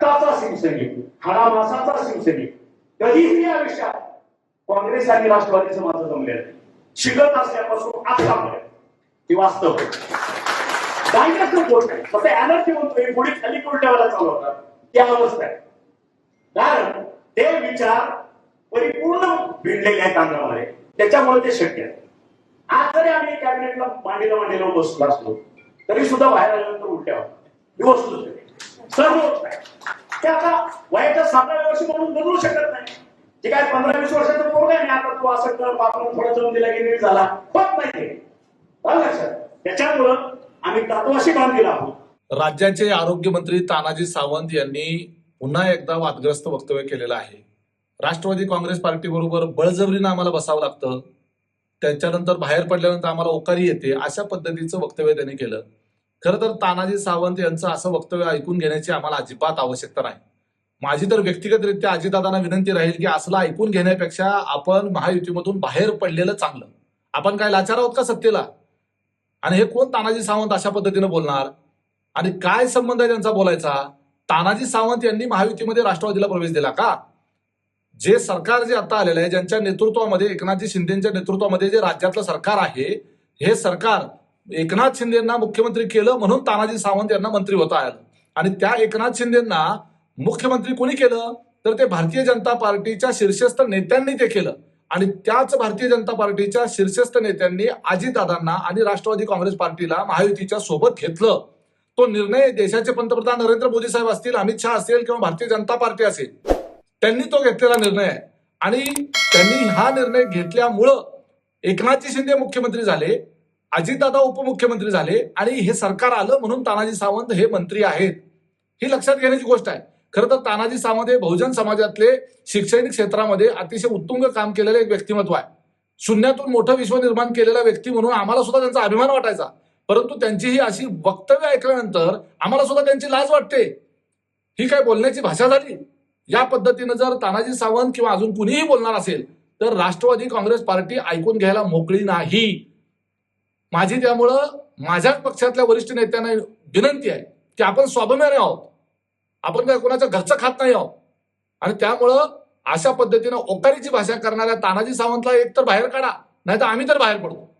रक्ताचा शिवसैनिक हाडामासाचा शिवसैनिक कधीही आयुष्यात काँग्रेस आणि राष्ट्रवादीचं माझं जमलेलं नाही. शिकत असल्यापासून आतापर्यंत ते वास्तव काही गोष्ट आहे? फक्त एनर्जी म्हणतोय पुढे खाली उलट्यावाला चालवतात त्या अवस्था आहे. कारण ते विचार परिपूर्ण भिडलेले आहेत अंगामध्ये त्याच्यामुळे ते शक्य आहे. आज जरी आम्ही कॅबिनेटला मांडीला मांडीला बसलो असलो तरी सुद्धा बाहेर आल्यानंतर उलट्या दिवस ही वस्तू सर्व होत नाही ते आता वयाच्या सातव्या वर्षी म्हणून बदलू शकत नाही. जे काय पंधरा वीस वर्षाचा पोरग आहे आता तू असं कर वापरून थोडा जमून दिला की नीट झाला. होत नाही लक्षात त्याच्यामुळं आम्ही तत्वाशी बांधलेला आहोत. राज्याचे आरोग्य मंत्री तानाजी सावंत यांनी पुन्हा एकदा वादग्रस्त वक्तव्य केलेलं आहे. राष्ट्रवादी काँग्रेस पार्टी बरोबर बळजबरीनं आम्हाला बसावं लागतं. त्याच्यानंतर बाहेर पडल्यानंतर आम्हाला ओकारी येते अशा पद्धतीचं वक्तव्य त्यांनी केलं. खरं तर तानाजी सावंत यांचं असं वक्तव्य ऐकून घेण्याची आम्हाला अजिबात आवश्यकता नाही. माझी तर व्यक्तिगतरित्या अजितदादांना विनंती राहील की असलं ऐकून घेण्यापेक्षा आपण महायुतीमधून बाहेर पडलेलं चांगलं. आपण काय लाचार आहोत का सत्तेला? आणि हे कोण तानाजी सावंत अशा पद्धतीनं बोलणार? आणि काय संबंध आहे त्यांचा बोलायचा? तानाजी सावंत यांनी महायुतीमध्ये राष्ट्रवादीला प्रवेश दिला का? जे सरकार जे आता आलेलं आहे ज्यांच्या नेतृत्वामध्ये एकनाथजी शिंदेच्या नेतृत्वामध्ये जे राज्यातलं सरकार आहे हे सरकार एकनाथ शिंदेना मुख्यमंत्री केलं म्हणून तानाजी सावंत यांना मंत्री होता आलं आणि त्या एकनाथ शिंदेना मुख्यमंत्री कोणी केलं? तर ते भारतीय जनता पार्टीच्या शीर्षस्थ नेत्यांनी ते केलं. आणि त्याच भारतीय जनता पार्टीच्या शीर्षस्थ नेत्यांनी अजितदादांना आणि राष्ट्रवादी काँग्रेस पार्टीला महायुतीच्या सोबत घेतलं. तो निर्णय देशाचे पंतप्रधान नरेंद्र मोदी साहेब असतील अमित शहा असतील किंवा भारतीय जनता पार्टी असेल त्यांनी तो घेतलेला निर्णय आहे. आणि त्यांनी हा निर्णय घेतल्यामुळं एकनाथजी शिंदे मुख्यमंत्री झाले. अजितदादा उपमुख्यमंत्री झाले आणि हे सरकार आलं म्हणून तानाजी सावंत हे मंत्री आहेत. ही लक्षात घेण्याची गोष्ट आहे. खरं तर तानाजी सावंत हे बहुजन समाजातले शैक्षणिक क्षेत्रामध्ये अतिशय उत्तुंग काम केलेलं एक व्यक्तिमत्व आहे. शून्यातून मोठं विश्व निर्माण केलेला व्यक्ती म्हणून आम्हाला सुद्धा त्यांचा अभिमान वाटायचा. परंतु त्यांची ही अशी वक्तव्य ऐकल्यानंतर आम्हाला सुद्धा त्यांची लाज वाटते. ही काय बोलण्याची भाषा झाली? या पद्धतीनं जर तानाजी सावंत किंवा अजून कुणीही बोलणार असेल तर राष्ट्रवादी काँग्रेस पार्टी ऐकून घ्यायला मोकळी नाही. माझी त्यामुळं माझ्याच पक्षातल्या वरिष्ठ नेत्यांना विनंती आहे की आपण स्वाभिमानी आहोत. आपण काय कोणाचं घरचं खात नाही आहोत. आणि त्यामुळं अशा पद्धतीनं ओकारीची भाषा करणाऱ्या तानाजी सावंतला एक तर बाहेर काढा नाही तर आम्ही तर बाहेर पडतो